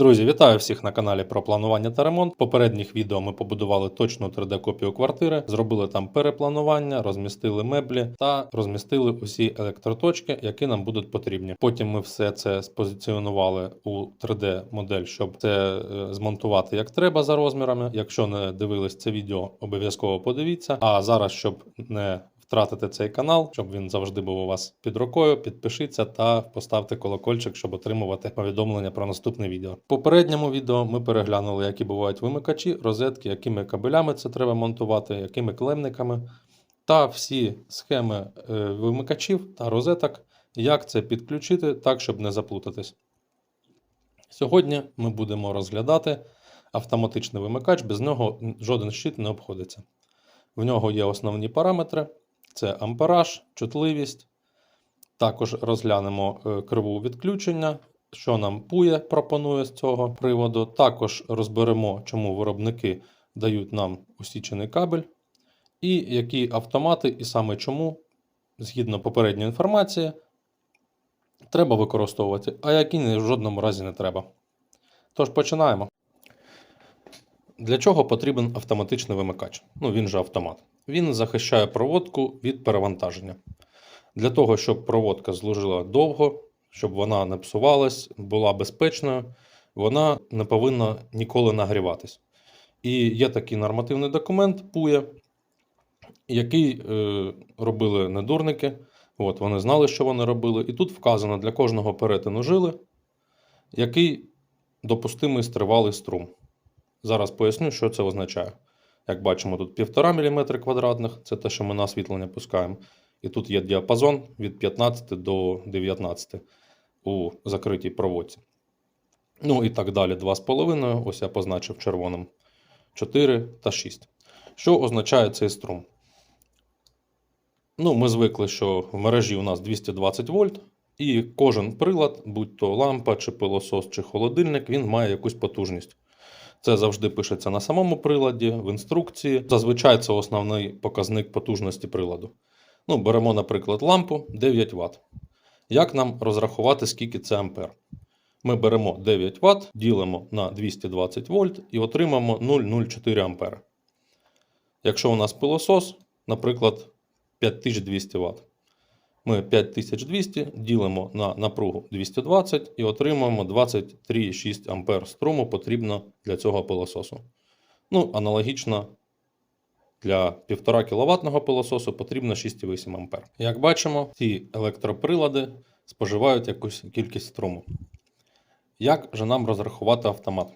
Друзі, вітаю всіх на каналі про планування та ремонт. В попередніх відео ми побудували точну 3D-копію квартири, зробили там перепланування, розмістили меблі та розмістили усі електроточки, які нам будуть потрібні. Потім ми все це спозиціонували у 3D-модель, щоб це е, змонтувати як треба за розмірами. Якщо не дивились це відео, обов'язково подивіться. А зараз, щоб не втратити цей канал, щоб він завжди був у вас під рукою. Підпишіться та поставте колокольчик, щоб отримувати повідомлення про наступне відео. В попередньому відео ми переглянули, які бувають вимикачі, розетки, якими кабелями це треба монтувати, якими клемниками, та всі схеми е, вимикачів та розеток, як це підключити так, щоб не заплутатись. Сьогодні ми будемо розглядати автоматичний вимикач, без нього жоден щит не обходиться. В нього є основні параметри: це ампераж, чутливість. Також розглянемо е, криву відключення, що нам PUE пропонує з цього приводу. Також розберемо, чому виробники дають нам усічений кабель, і які автомати, і саме чому, згідно попередньої інформації, треба використовувати, а які в жодному разі не треба. Тож починаємо. Для чого потрібен автоматичний вимикач? Ну, він же автомат. Він захищає проводку від перевантаження. Для того, щоб проводка служила довго, щоб вона не псувалась, була безпечною, вона не повинна ніколи нагріватись. І є такий нормативний документ PUE, який е, робили недурники. От, вони знали, що вони робили. І тут вказано для кожного перетину жили, який допустимий стривалий струм. Зараз поясню, що це означає. Як бачимо, тут 1,5 мм квадратних, це те, що ми на освітлення пускаємо. І тут є діапазон від 15 до 19 у закритій проводці. Ну і так далі. 2,5. Ось я позначив червоним 4 та 6. Що означає цей струм? Ну, Ми звикли, що в мережі у нас 220 вольт, і кожен прилад, будь то лампа, чи пилосос, чи холодильник, він має якусь потужність. Це завжди пишеться на самому приладі, в інструкції. Зазвичай це основний показник потужності приладу. Ну, Беремо, наприклад, лампу 9 Вт. Як нам розрахувати, скільки це ампер? Ми беремо 9 Вт, ділимо на 220 вольт і отримаємо 0,04 ампера. Якщо у нас пилосос, наприклад, 5200 Вт. Ми 5200 ділимо на напругу 220 і отримуємо 23,6 ампер струму потрібно для цього пилососу. Ну, аналогічно для 1,5 кВт пилососу потрібно 6,8 ампер. Як бачимо, ці електроприлади споживають якусь кількість струму. Як же нам розрахувати автомат?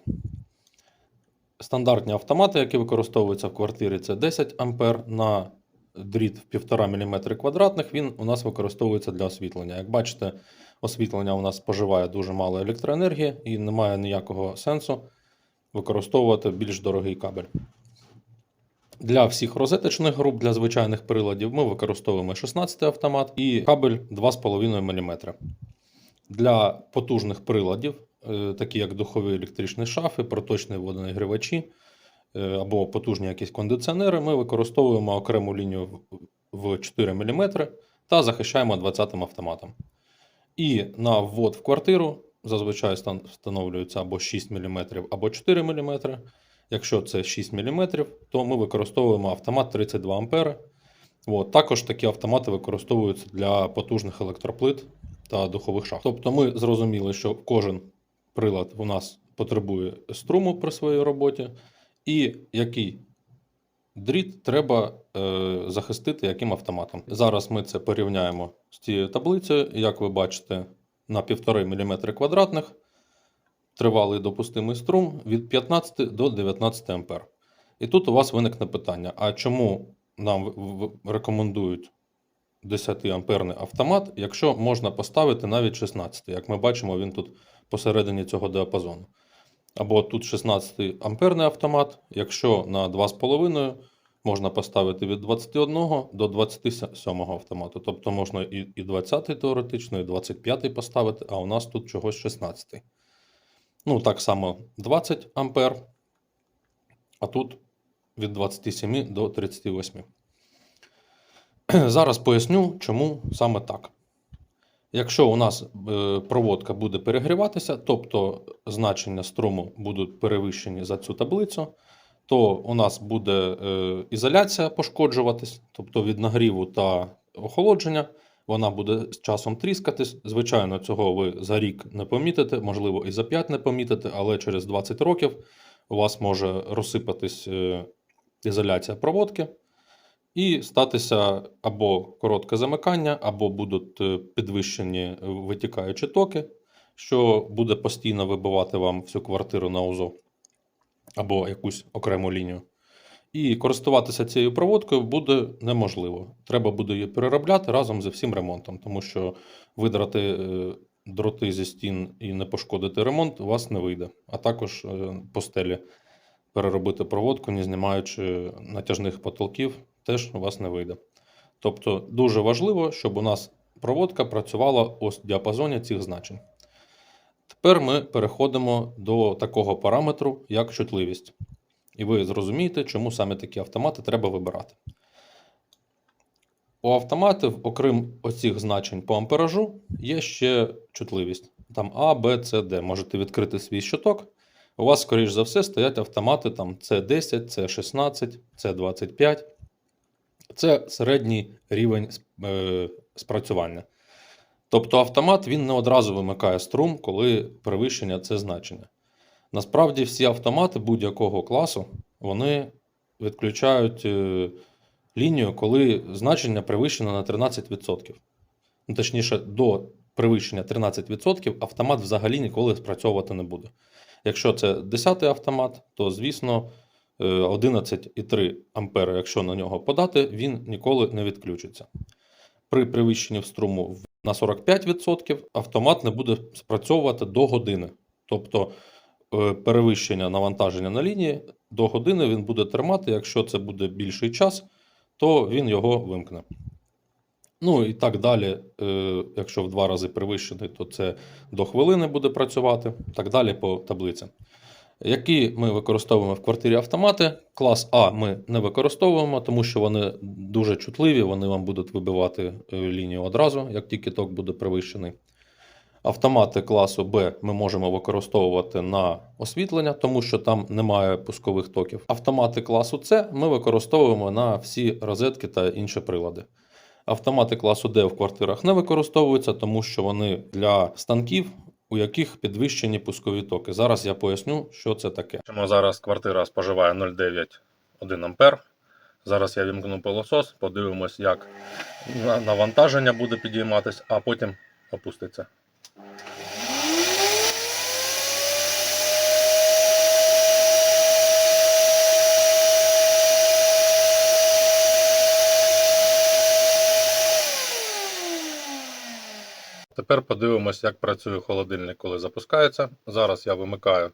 Стандартні автомати, які використовуються в квартирі, це 10 ампер на дріт в 1,5 мм квадратних, він у нас використовується для освітлення. Як бачите, освітлення у нас споживає дуже мало електроенергії і немає ніякого сенсу використовувати більш дорогий кабель. Для всіх розеточних груп, для звичайних приладів, ми використовуємо 16 автомат і кабель 2,5 мм. Для потужних приладів, е, такі як духові електричні шафи, проточні водонагрівачі, або потужні якісь кондиціонери, ми використовуємо окрему лінію в 4 мм та захищаємо 20-м автоматом. І на ввод в квартиру зазвичай встановлюється або 6 мм, або 4 мм. Якщо це 6 мм, то ми використовуємо автомат 32 А. От, також такі автомати використовуються для потужних електроплит та духових шахт. Тобто ми зрозуміли, що кожен прилад у нас потребує струму при своїй роботі і який дріт треба е, захистити яким автоматом. Зараз ми це порівняємо з цією таблицею. Як ви бачите, на 1,5 мм квадратних тривалий допустимий струм від 15 до 19 А. І тут у вас виникне питання: а чому нам рекомендують 10 амперний автомат, якщо можна поставити навіть 16 Як ми бачимо, він тут посередині цього діапазону. Або тут 16 амперний автомат. Якщо на 2,5 можна поставити від 21 до 27 автомату. Тобто можна і 20 теоретично, і 25 поставити, а у нас тут чогось 16. Ну, так само 20 ампер. А тут від 27 до 38. Зараз поясню, чому саме так. Якщо у нас е, проводка буде перегріватися, тобто значення струму будуть перевищені за цю таблицю, то у нас буде е, ізоляція пошкоджуватись, тобто від нагріву та охолодження, вона буде з часом тріскатись. Звичайно, цього ви за рік не помітите, можливо, і за 5 не помітите, але через 20 років у вас може розсипатись е, ізоляція проводки і статися або коротке замикання, або будуть е, підвищені витікаючі токи, що буде постійно вибивати вам всю квартиру на УЗО або якусь окрему лінію. І користуватися цією проводкою буде неможливо. Треба буде її переробляти разом зі всім ремонтом, тому що видрати е, дроти зі стін і не пошкодити ремонт у вас не вийде. А також е, по стелі переробити проводку, не знімаючи натяжних потолків, теж у вас не вийде. Тобто дуже важливо, щоб у нас проводка працювала ось в діапазоні цих значень. Тепер ми переходимо до такого параметру, як чутливість. І ви зрозумієте, чому саме такі автомати треба вибирати. У автоматів, окрім оцих значень по амперажу, є ще чутливість. Там А, Б, С, Д. Можете відкрити свій щиток. У вас, скоріш за все, стоять автомати там С10, С16, С25. Це середній рівень е, спрацювання. Тобто автомат він не одразу вимикає струм, коли перевищення це значення. Насправді, всі автомати будь-якого класу вони відключають е, лінію, коли значення перевищено на 13%. Ну, точніше, до перевищення 13% автомат взагалі ніколи спрацьовувати не буде. Якщо це 10-й автомат, то звісно 11,3 ампера, якщо на нього подати, він ніколи не відключиться. При перевищенні струму на 45% автомат не буде спрацьовувати до години. Тобто е, перевищення навантаження на лінії до години він буде тримати. Якщо це буде більший час, то він його вимкне. Ну і так далі. Е, Якщо в два рази перевищений, то це до хвилини буде працювати. Так далі по таблицям. Які ми використовуємо в квартирі автомати. Клас А ми не використовуємо, тому що вони дуже чутливі, вони вам будуть вибивати е, лінію одразу, як тільки ток буде перевищений. Автомати класу Б ми можемо використовувати на освітлення, тому що там немає пускових токів. Автомати класу С ми використовуємо на всі розетки та інші прилади. Автомати класу D в квартирах не використовуються, тому що вони для станків, у яких підвищені пускові токи. Зараз я поясню, що це таке. Чому зараз квартира споживає 0,9 ампер. Зараз я вімкну пилосос, подивимось, як навантаження буде підійматись, а потім опуститься. Тепер подивимось, як працює холодильник, коли запускається. Зараз я вимикаю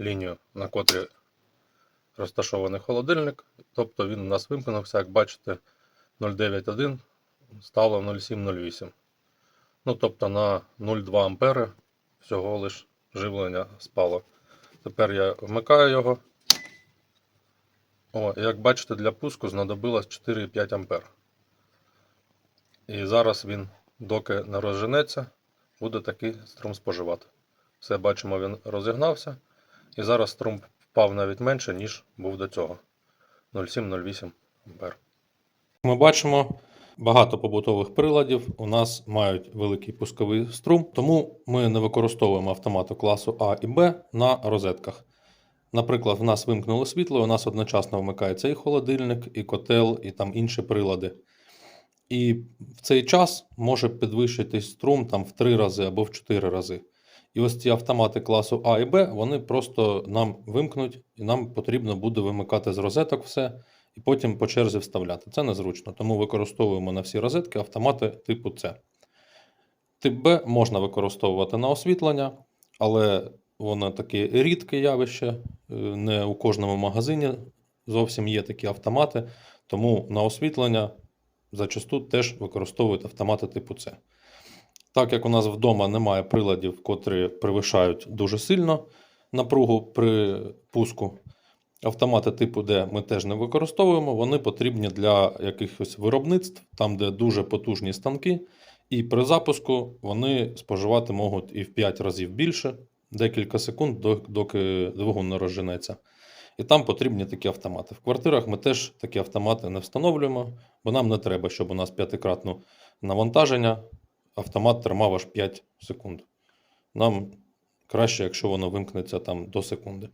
лінію, на котрій розташований холодильник. Тобто він у нас вимкнувся, як бачите, 0,91 стало 0,708. Ну, тобто на 0,2 ампери всього лиш живлення спало. Тепер я вмикаю його. О, як бачите, для пуску знадобилось 4,5 ампер. І зараз він, доки не розженеться, буде такий струм споживати. Все бачимо, він розігнався. І зараз струм впав навіть менше, ніж був до цього. 0,7-0,8 ампер. Ми бачимо, багато побутових приладів у нас мають великий пусковий струм, тому ми не використовуємо автомати класу А і Б на розетках. Наприклад, в нас вимкнуло світло, у нас одночасно вмикається і холодильник, і котел, і там інші прилади. І в цей час може підвищитись струм там в 3 рази або в 4 рази. І ось ці автомати класу А і Б, вони просто нам вимкнуть, і нам потрібно буде вимикати з розеток все, і потім по черзі вставляти. Це незручно, тому використовуємо на всі розетки автомати типу С. Тип Б можна використовувати на освітлення, але воно таке рідке явище. е, Не у кожному магазині зовсім є такі автомати, тому на освітлення зачасту теж використовують автомати типу С. Так як у нас вдома немає приладів, котрі перевищають дуже сильно напругу при пуску, автомати типу D ми теж не використовуємо. Вони потрібні для якихось виробництв, там, де дуже потужні станки, І при запуску вони споживати можуть і в 5 разів більше, декілька секунд, доки двигун не розженеться. І там потрібні такі автомати. В квартирах ми теж такі автомати не встановлюємо, бо нам не треба, щоб у нас п'ятикратне навантаження автомат тримав аж 5 секунд. Нам краще, якщо воно вимкнеться там до секунди.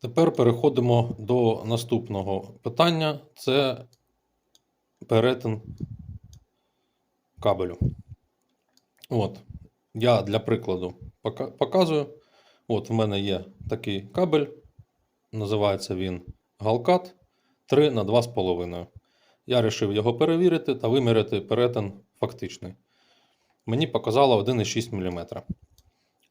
Тепер переходимо до наступного питання: це перетин кабелю. От, я для прикладу показую. От в мене є такий кабель, називається він Галкат 3 на 2,5. Я вирішив його перевірити та виміряти перетин фактичний. Мені показало 1,6 мм.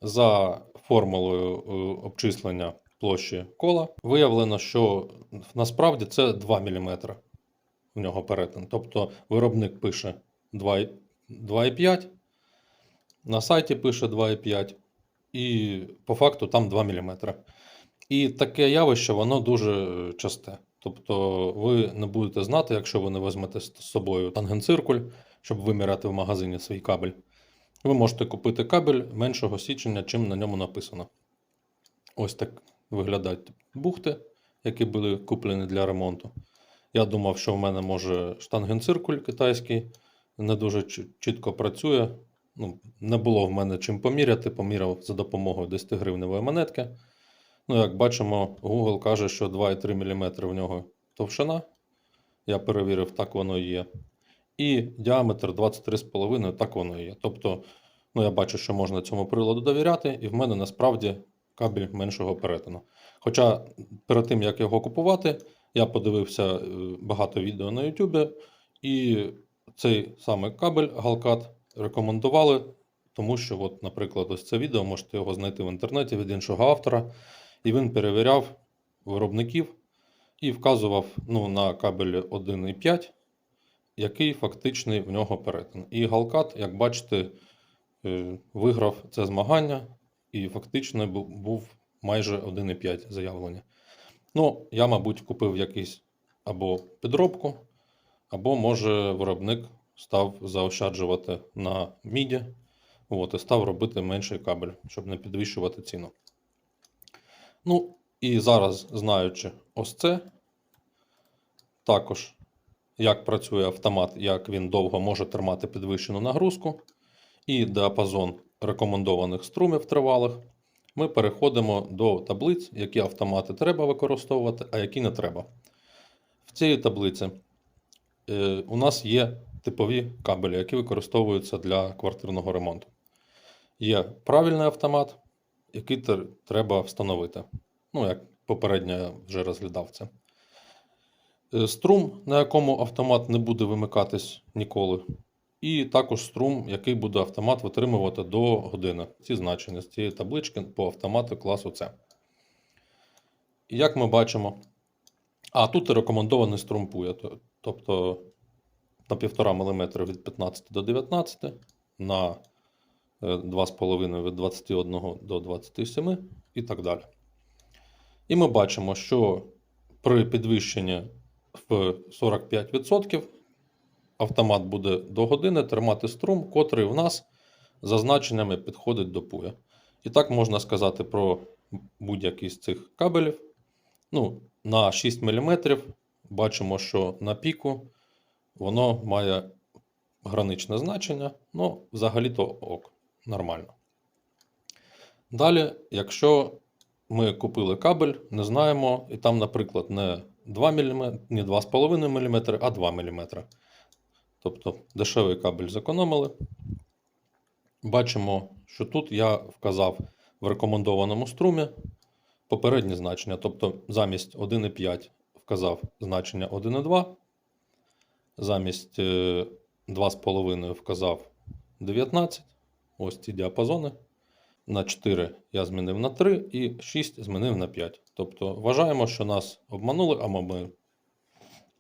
За формулою е, обчислення площі кола виявлено, що насправді це 2 мм в нього перетин. Тобто виробник пише 2,5, 2,5, на сайті пише 2,5, і по факту там 2 мм. І таке явище, воно дуже часте. Тобто ви не будете знати, якщо ви не візьмете з собою тангенциркуль, щоб виміряти в магазині свій кабель. Ви можете купити кабель меншого січення, чим на ньому написано. Ось так виглядають бухти, які були куплені для ремонту. Я думав, що в мене може штангенциркуль китайський не дуже чітко працює. Ну, не було в мене чим поміряти, поміряв за допомогою 10 гривневої монетки. Ну, як бачимо, Google каже, що 2,3 мм в нього товщина. Я перевірив, так воно і є. І діаметр 23,5, так воно і є. Тобто, ну, я бачу, що можна цьому приладу довіряти, і в мене насправді кабель меншого перетину. Хоча перед тим, як його купувати, я подивився е, багато відео на YouTube, і цей саме кабель Галкат рекомендували, тому що, от, наприклад, ось це відео можете його знайти в інтернеті від іншого автора, і він перевіряв виробників і вказував ну, на кабелі 1,5, який фактичний в нього перетин. І Галкат, як бачите, е, виграв це змагання, і фактично був майже 1,5 заявлення. Ну, я, мабуть, купив якийсь або підробку, або, може, виробник став заощаджувати на міді, от, і став робити менший кабель, щоб не підвищувати ціну. Ну, і зараз, знаючи ось це, також як працює автомат, як він довго може тримати підвищену нагрузку, і діапазон рекомендованих струмів тривалих, ми переходимо до таблиць, які автомати треба використовувати, а які не треба. В цій таблиці е, у нас є типові кабелі, які використовуються для квартирного ремонту. Є правильний автомат, який треба встановити. Ну, як попередньо я вже розглядав це. Е, Струм, на якому автомат не буде вимикатись ніколи. І також струм, який буде автомат витримувати до години. Ці значення з цієї таблички по автомату класу С. І як ми бачимо, а тут рекомендований струм пуя, тобто на 1,5 мм від 15 до 19, на е, 2,5 від 21 до 27 і так далі. І ми бачимо, що при підвищенні в 45% автомат буде до години тримати струм, котрий в нас за значеннями підходить до пуя. І так можна сказати про будь-який з цих кабелів. Ну, на 6 мм бачимо, що на піку воно має граничне значення, ну, взагалі-то ок, нормально. Далі, якщо ми купили кабель, не знаємо, і там, наприклад, не 2 мм, не 2,5 мм, а 2 мм. Тобто дешевий кабель зекономили. Бачимо, що тут я вказав в рекомендованому струмі попередні значення. Тобто замість 1,5 вказав значення 1,2, замість е, 2,5 вказав 19. Ось ці діапазони. На 4 я змінив на 3 і 6 змінив на 5. Тобто вважаємо, що нас обманули, або ми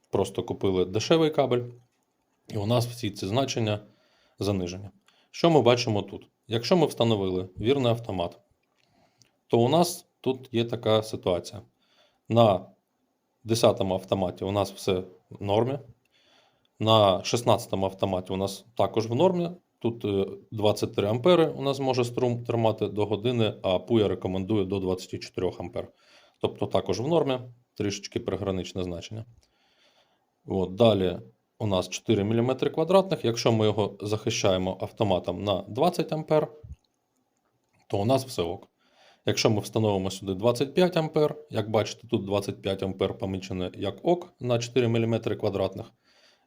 просто купили дешевий кабель, і у нас всі ці значення занижені. Що ми бачимо тут? Якщо ми встановили вірний автомат, то у нас тут є така ситуація. На 10 автоматі у нас все в нормі. На 16 автоматі у нас також в нормі. Тут е, 23 ампери у нас може струм тримати до години, а Пуя рекомендує до 24 ампер. Тобто також в нормі, трішечки приграничне значення. От, далі у нас 4 мм квадратних. Якщо ми його захищаємо автоматом на 20 ампер, то у нас все ок. Якщо ми встановимо сюди 25 ампер, як бачите, тут 25 ампер помічене як ок на 4 мм квадратних.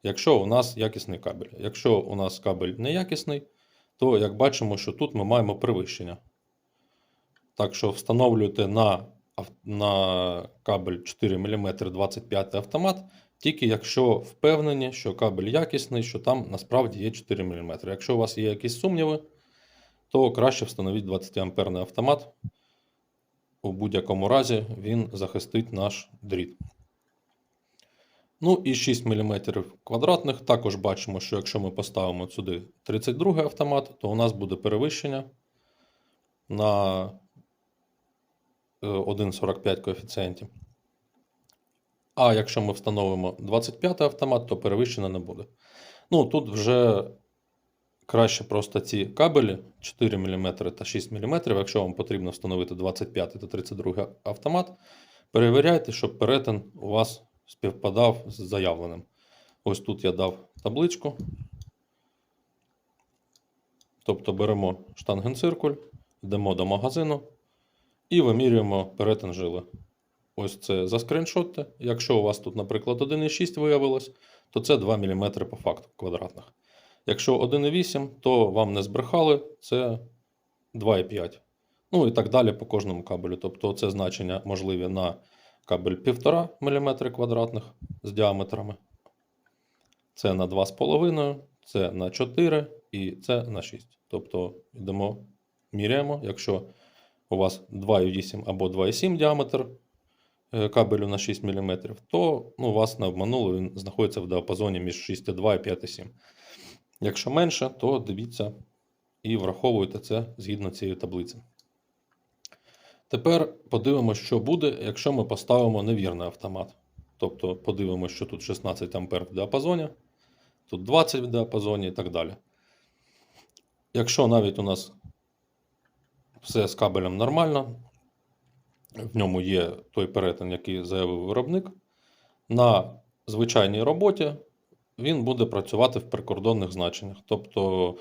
Якщо у нас якісний кабель. Якщо у нас кабель неякісний, то як бачимо, що тут ми маємо перевищення. Так що встановлюйте на, на кабель 4 мм 25 автомат, тільки якщо впевнені, що кабель якісний, що там насправді є 4 мм. Якщо у вас є якісь сумніви, то краще встановіть 20 амперний автомат. У будь-якому разі він захистить наш дріт. Ну і 6 мм квадратних. Також бачимо, що якщо ми поставимо сюди 32 автомат, то у нас буде перевищення на е, 1,45 коефіцієнті. А якщо ми встановимо 25 автомат, то перевищення не буде. Ну, тут вже краще просто ці кабелі 4 мм та 6 мм, якщо вам потрібно встановити 25 та 32 автомат, перевіряйте, щоб перетин у вас співпадав з заявленим. Ось тут я дав табличку. Тобто беремо штангенциркуль, йдемо до магазину і вимірюємо перетин жили. Ось це заскріншотте. Якщо у вас тут, наприклад, 1,6 виявилось, то це 2 мм по факту квадратних. Якщо 1,8, то вам не збрехали, це 2,5. Ну і так далі по кожному кабелю. Тобто це значення можливі на кабель 1,5 мм квадратних з діаметрами. Це на 2,5, це на 4 і це на 6. Тобто йдемо, міряємо. Якщо у вас 2,8 або 2,7 діаметр е, кабелю на 6 мм, то ну, вас не обманули, він знаходиться в діапазоні між 6,2 і 5,7. Якщо менше, то дивіться і враховуйте це згідно цієї таблиці. Тепер подивимося, що буде, якщо ми поставимо невірний автомат. Тобто подивимося, що тут 16 А в діапазоні, тут 20 в діапазоні і так далі. Якщо навіть у нас все з кабелем нормально, в ньому є той перетин, який заявив виробник, на звичайній роботі він буде працювати в прикордонних значеннях. Тобто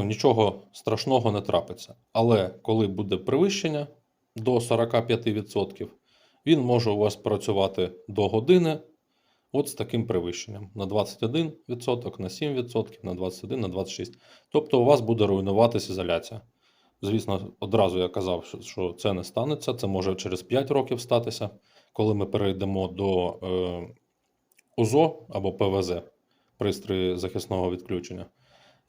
нічого страшного не трапиться. Але коли буде перевищення до 45%, він може у вас працювати до години от з таким перевищенням на 21%, на 7%, на 21%, на 26%. Тобто у вас буде руйнуватися ізоляція. Звісно, одразу я казав, що це не станеться, це може через 5 років статися, коли ми перейдемо до е, УЗО або ПВЗ, пристрої захисного відключення,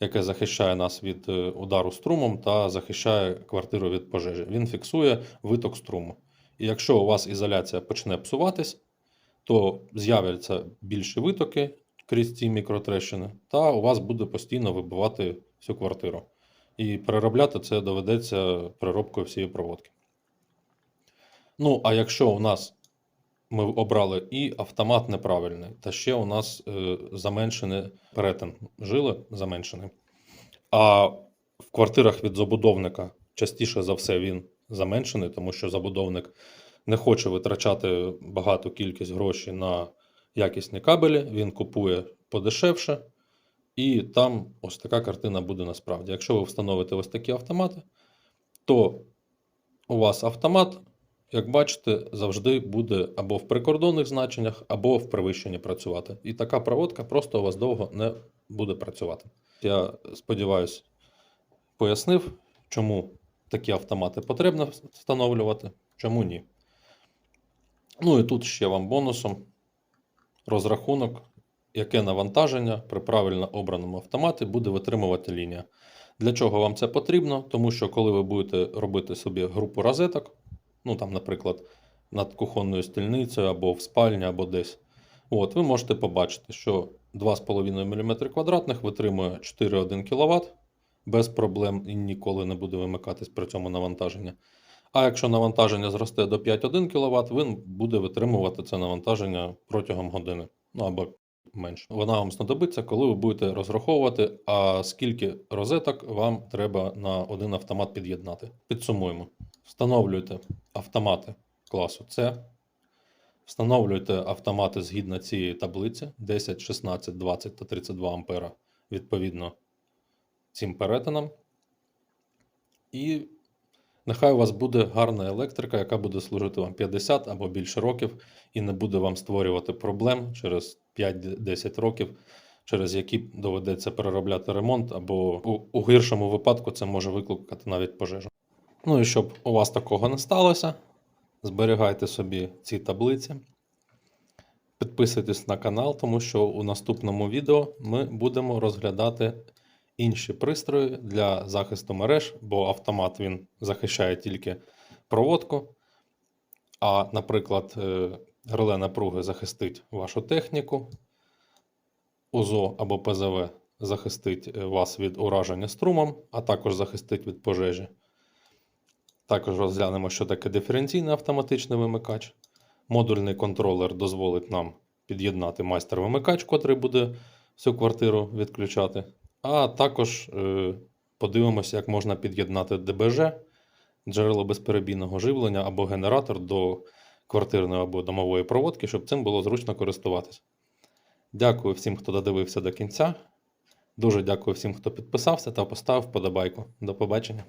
яке захищає нас від е, удару струмом та захищає квартиру від пожежі. Він фіксує виток струму. І якщо у вас ізоляція почне псуватись, то з'являться більші витоки крізь ці мікротрещини, та у вас буде постійно вибивати всю квартиру. І переробляти це доведеться переробкою всієї проводки. Ну, а якщо у нас ми обрали і автомат неправильний, та ще у нас е, заменшений перетин жили заменшений. А в квартирах від забудовника частіше за все він заменшений, тому що забудовник не хоче витрачати багату кількість грошей на якісні кабелі, він купує подешевше, і там ось така картина буде насправді. Якщо ви встановите ось такі автомати, то у вас автомат, як бачите, завжди буде або в прикордонних значеннях, або в перевищенні працювати. І така проводка просто у вас довго не буде працювати. Я сподіваюся, пояснив, чому такі автомати потрібно встановлювати, чому ні. Ну і тут ще вам бонусом розрахунок, яке навантаження при правильно обраному автоматі буде витримувати лінія. Для чого вам це потрібно? Тому що коли ви будете робити собі групу розеток, ну там, наприклад, над кухонною стільницею або в спальні, або десь, от, ви можете побачити, що 2,5 мм квадратних витримує 4,1 кВт без проблем і ніколи не буде вимикатись при цьому навантаження. А якщо навантаження зросте до 5,1 кВт, він буде витримувати це навантаження протягом години. Ну або менше. Вона вам знадобиться, коли ви будете розраховувати, а скільки розеток вам треба на один автомат під'єднати. Підсумуємо. Встановлюйте автомати класу С. Встановлюйте автомати згідно цієї таблиці 10, 16, 20 та 32 ампера відповідно цим перетинам. І нехай у вас буде гарна електрика, яка буде служити вам 50 або більше років і не буде вам створювати проблем через 5-10 років, через які доведеться переробляти ремонт, або у, гіршому випадку це може викликати навіть пожежу. Ну і щоб у вас такого не сталося, зберігайте собі ці таблиці. Підписуйтесь на канал, тому що у наступному відео ми будемо розглядати інші пристрої для захисту мереж, бо автомат він захищає тільки проводку. А, наприклад, е, реле напруги захистить вашу техніку, УЗО або ПЗВ захистить е, вас від ураження струмом, а також захистить від пожежі. Також розглянемо, що таке диференційний автоматичний вимикач. Модульний контролер дозволить нам під'єднати майстер-вимикач, котрий буде всю квартиру відключати. А також е, подивимося, як можна під'єднати ДБЖ, джерело безперебійного живлення або генератор до квартирної або домової проводки, щоб цим було зручно користуватися. Дякую всім, хто додивився до кінця. Дуже дякую всім, хто підписався та поставив вподобайку. До побачення.